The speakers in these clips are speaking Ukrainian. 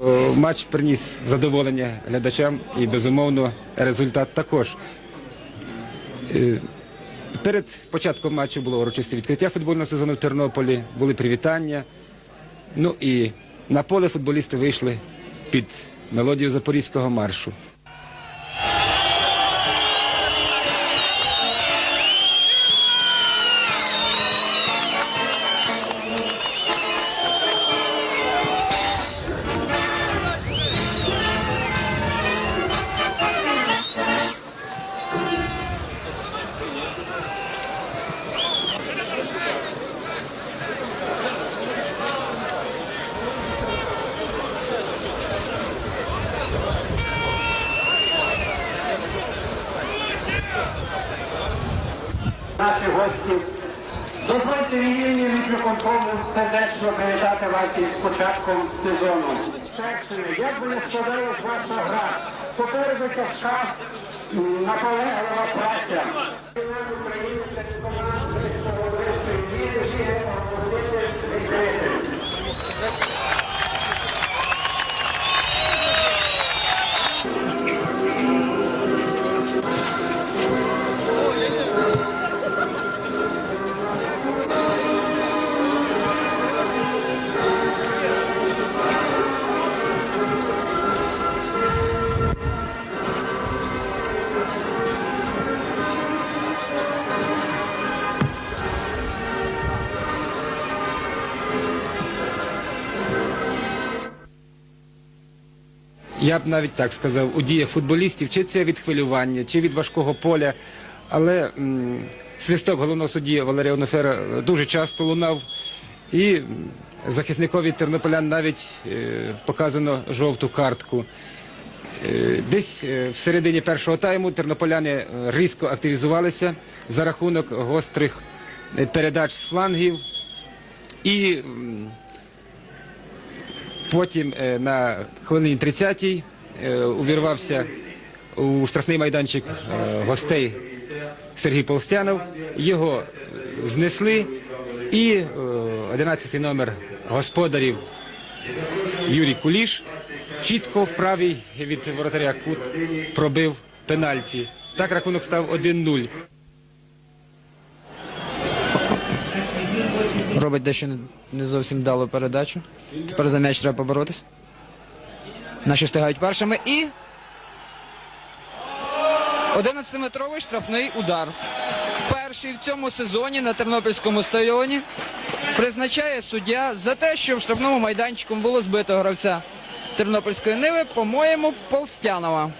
О, Матч приніс задоволення глядачам і, безумовно, результат також. Е, Перед початком матчу було урочисте відкриття футбольного сезону в Тернополі, були привітання. Ну і на поле футболісти вийшли під мелодію запорізького маршу. Наші гості. Дозвольте від імені мікроконтролю сердечно привітати вас із початком сезону. Як би не складалась ваша гра, попереду тяжка, наполеглива праця. України перед Я б навіть так сказав, у діях футболістів, чи це від хвилювання, чи від важкого поля. Але м, свисток головного судді Валерія Онофера дуже часто лунав. І захисникові тернополян навіть е, показано жовту картку. Е, Десь е, в середині першого тайму тернополяни е, різко активізувалися за рахунок гострих е, передач з флангів. І Потім е, на хвилині 30-й е, увірвався у штрафний майданчик е, гостей Сергій Полстянов. Його знесли і е, 11-й номер господарів Юрій Куліш чітко в правій від воротаря кут пробив пенальті. Так рахунок став 1-0. Робить дещо не- зовсім вдалу передачу. Тепер за м'яч треба поборотись. Наші встигають першими і. 11-метровий штрафний удар. Перший в цьому сезоні на Тернопільському стадіоні призначає суддя за те, що в штрафному майданчику було збито гравця Тернопільської Ниви, по-моєму, Полстянова.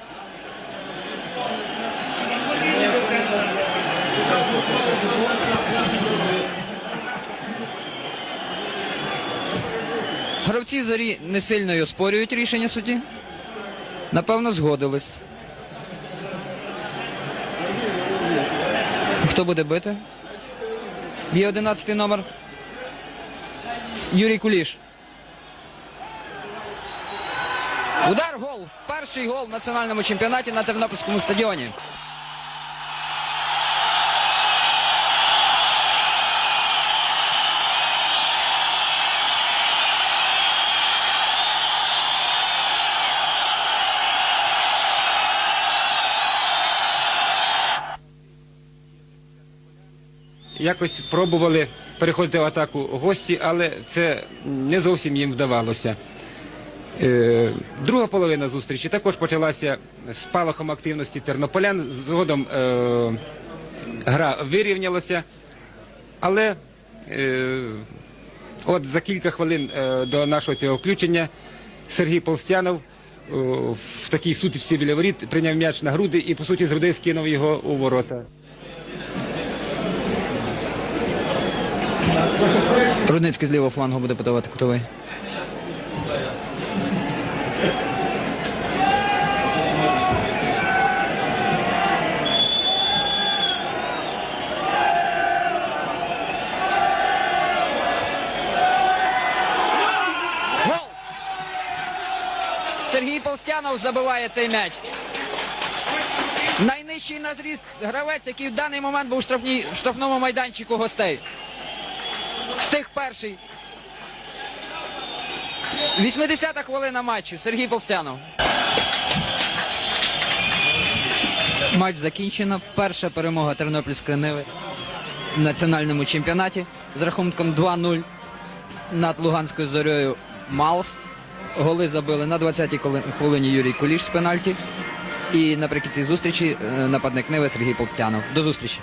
Гравці зарі не сильно й оспорюють рішення судді. Напевно, згодились. Хто буде бити? Є 11 номер. Юрій Куліш. Удар гол. Перший гол в національному чемпіонаті на Тернопільському стадіоні. Якось пробували переходити в атаку гості, але це не зовсім їм вдавалося. Е, Друга половина зустрічі також почалася з спалахом активності тернополян. Згодом е, гра вирівнялася, але е, от за кілька хвилин до нашого цього включення Сергій Полстянов в такій сутичці біля воріт прийняв м'яч на груди і, по суті, з грудей скинув його у ворота. Рудницький з лівого флангу буде подавати кутовий. Сергій Полстянов забиває цей м'яч. Найнижчий на зріст гравець, який в даний момент був в штрафному майданчику гостей. Встиг перший. 80-та хвилина матчу. Сергій Полстянов. Матч закінчено. Перша перемога Тернопільської Ниви в національному чемпіонаті з рахунком 2-0 над Луганською зорьою Малс. Голи забили на 20-й коли- хвилині Юрій Куліш з пенальті. І наприкінці зустрічі е, нападник Ниви Сергій Полстянов. До зустрічі.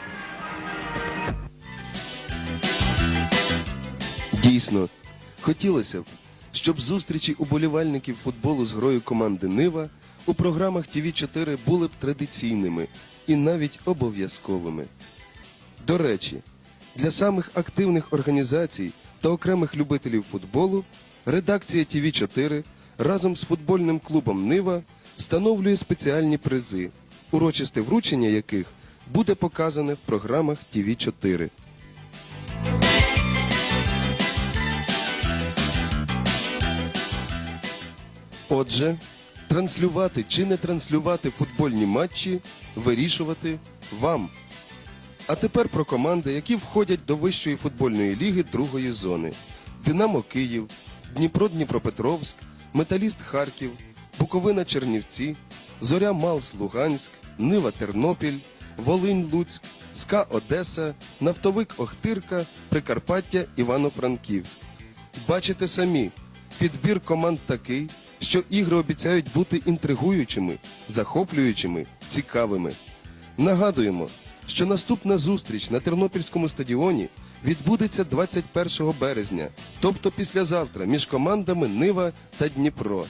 Дійсно, хотілося б, щоб зустрічі уболівальників футболу з грою команди Нива у програмах ТВ4 були б традиційними і навіть обов'язковими. До речі, для самих активних організацій та окремих любителів футболу редакція ТВ4 разом з футбольним клубом Нива встановлює спеціальні призи, урочисте вручення яких буде показане в програмах ТВ4. Отже, транслювати чи не транслювати футбольні матчі вирішувати вам. А тепер про команди, які входять до вищої футбольної ліги другої зони: Динамо Київ, Дніпро Дніпропетровськ, Металіст Харків, Буковина Чернівці, Зоря Малс Луганськ, Нива Тернопіль, Волинь Луцьк, СКА Одеса, Нафтовик Охтирка, Прикарпаття Івано-Франківськ. Бачите самі, підбір команд такий, що ігри обіцяють бути інтригуючими, захоплюючими, цікавими. Нагадуємо, що наступна зустріч на Тернопільському стадіоні відбудеться 21 березня, тобто післязавтра, між командами Нива та Дніпро.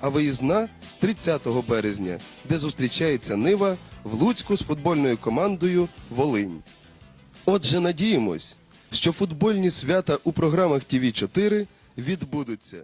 А виїзна 30 березня, де зустрічається Нива в Луцьку з футбольною командою Волинь. Отже, надіємось, що футбольні свята у програмах ТВ4 відбудуться.